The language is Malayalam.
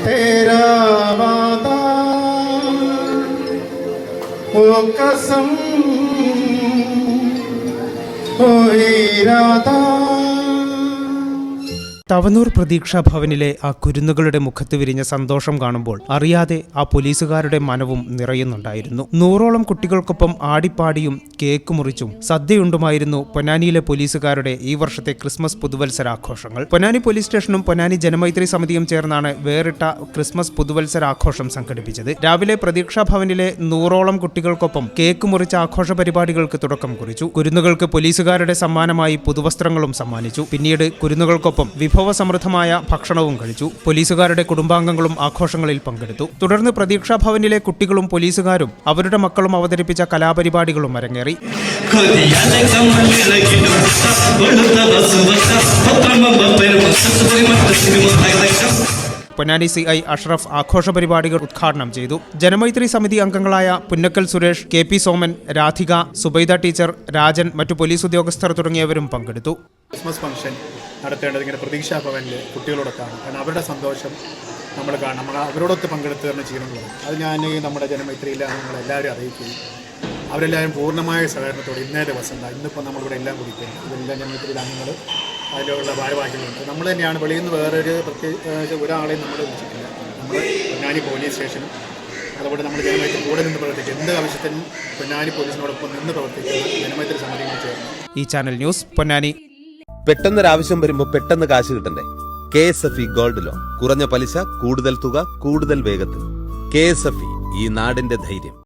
तेरा वादा वो कसम वो इरादा തവനൂർ പ്രതീക്ഷാ ഭവനിലെ ആ കുരുന്നുകളുടെ മുഖത്ത് വിരിഞ്ഞ സന്തോഷം കാണുമ്പോൾ അറിയാതെ ആ പോലീസുകാരുടെ മനവും നിറയുന്നുണ്ടായിരുന്നു നൂറോളം കുട്ടികൾക്കൊപ്പം ആടിപ്പാടിയും കേക്ക് മുറിച്ചും സദ്യയുണ്ടുമായിരുന്നു പൊന്നാനിയിലെ പോലീസുകാരുടെ ഈ വർഷത്തെ ക്രിസ്മസ് പുതുവത്സരാഘോഷങ്ങൾ. പൊന്നാനി പോലീസ് സ്റ്റേഷനും പൊന്നാനി ജനമൈത്രി സമിതിയും ചേർന്നാണ് വേറിട്ട ക്രിസ്മസ് പുതുവത്സരാഘോഷം സംഘടിപ്പിച്ചത്. രാവിലെ പ്രതീക്ഷാ ഭവനിലെ നൂറോളം കുട്ടികൾക്കൊപ്പം കേക്ക് മുറിച്ച ആഘോഷ പരിപാടികൾക്ക് തുടക്കം കുറിച്ചു. കുരുന്നുകൾക്ക് പോലീസുകാരുടെ സമ്മാനമായി പുതുവസ്ത്രങ്ങളും സമ്മാനിച്ചു. പിന്നീട് കുരുന്നുകൾക്കൊപ്പം വിഭവസമൃദ്ധമായ ഭക്ഷണവും കഴിച്ചു. പോലീസുകാരുടെ കുടുംബാംഗങ്ങളും ആഘോഷങ്ങളിൽ പങ്കെടുത്തു. തുടർന്ന് പ്രതീക്ഷാ ഭവനിലെ കുട്ടികളും പോലീസുകാരും അവരുടെ മക്കളും അവതരിപ്പിച്ച കലാപരിപാടികളും അരങ്ങേറി. Highlight Ponnani C I Ashraf ആഘോഷ പരിപാടികൾ ഉദ്ഘാടനം ചെയ്തു. ജനമൈത്രി സമിതി അംഗങ്ങളായ Punnakkal Suresh K P Soman Radhika Subaida teacher Rajan മറ്റു പോലീസ് ഉദ്യോഗസ്ഥർ തുടങ്ങിയവരും പങ്കെടുത്തു. ക്രിസ്മസ് ഫംഗ്ഷൻ നടത്തേണ്ടത് ഇങ്ങനെ പ്രതീക്ഷാ ഭവനിൽ കുട്ടികളോടൊക്കെയാണ് കാരണം അവരുടെ സന്തോഷം നമ്മൾ കാണണം നമ്മൾ അവരോടൊത്ത് പങ്കെടുത്ത് തന്നെ ചെയ്യണമെന്നുള്ളത് അത് ഞാൻ നമ്മുടെ ജനമൈത്രിയിലെ അംഗങ്ങളെല്ലാവരും അറിയിക്കുകയും അവരെല്ലാവരും പൂർണമായ സഹകരണത്തോടെ ഇന്നേ ദിവസം ഇന്നിപ്പോൾ നമ്മളിവിടെ എല്ലാം കുടിക്കുന്നു ഇതെല്ലാം ഞങ്ങൾക്ക് അംഗങ്ങൾ അതിലുള്ള ഭാരവാഹികളുണ്ട്. നമ്മൾ തന്നെയാണ് വെളിയിൽ നിന്ന് വേറൊരു പ്രത്യേക ഒരാളെയും നമ്മൾ വിളിച്ചിട്ടില്ല. നമ്മൾ പൊന്നാനി പോലീസ് സ്റ്റേഷനും അതുപോലെ നമ്മൾ ജനമൈത്രി കൂടെ നിന്ന് പ്രവർത്തിക്കും. എന്ത് ആവശ്യത്തിനും പൊന്നാനി പോലീസിനോടൊപ്പം നിന്ന് പ്രവർത്തിക്കുന്ന ജനമൈത്രി സമിതികൾ ചേർന്നു. ഈ ചാനൽ ന്യൂസ് പൊന്നാനി. പെട്ടെന്നൊരാവശ്യം വരുമ്പോൾ പെട്ടെന്ന് കാശ് കിട്ടണ്ടേ? K S F E gold loan. കുറഞ്ഞ പലിശ കൂടുതൽ തുക കൂടുതൽ വേഗത്തിൽ. കെ എസ് എഫ് ഇ ഈ നാടിന്റെ ധൈര്യം.